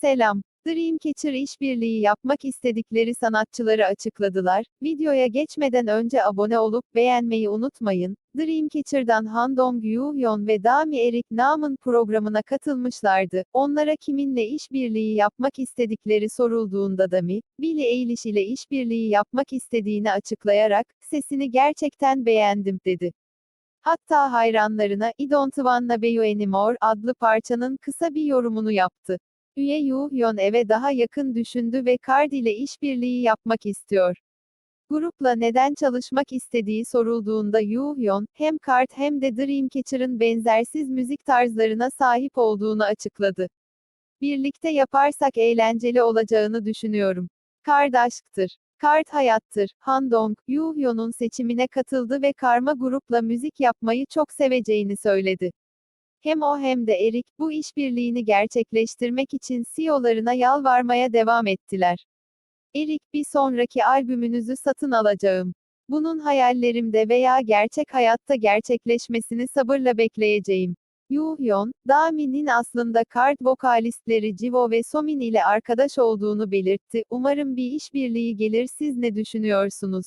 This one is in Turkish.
Selam. Dreamcatcher işbirliği yapmak istedikleri sanatçıları açıkladılar. Videoya geçmeden önce abone olup beğenmeyi unutmayın. Dreamcatcher'dan Han Dong-Yoo-yeon ve Dami Eric Nam'ın programına katılmışlardı. Onlara kiminle işbirliği yapmak istedikleri sorulduğunda Dami, Billie Eilish ile işbirliği yapmak istediğini açıklayarak, sesini gerçekten beğendim dedi. Hatta hayranlarına I Don't Wanna Be You Anymore adlı parçanın kısa bir yorumunu yaptı. Üye Yoo-yeon eve daha yakın düşündü ve Card ile işbirliği yapmak istiyor. Grupla neden çalışmak istediği sorulduğunda Yoo-yeon, hem Card hem de Dreamcatcher'ın benzersiz müzik tarzlarına sahip olduğunu açıkladı. Birlikte yaparsak eğlenceli olacağını düşünüyorum. Card aşktır. Card hayattır. Han Dong, Yoo-yeon'un seçimine katıldı ve karma grupla müzik yapmayı çok seveceğini söyledi. Hem o hem de Erik, bu işbirliğini gerçekleştirmek için CEO'larına yalvarmaya devam ettiler. Erik, bir sonraki albümünüzü satın alacağım. Bunun hayallerimde veya gerçek hayatta gerçekleşmesini sabırla bekleyeceğim. Yoo-yeon, Dami'nin aslında Card vokalistleri Jivo ve Somin ile arkadaş olduğunu belirtti. Umarım bir işbirliği gelir siz ne düşünüyorsunuz?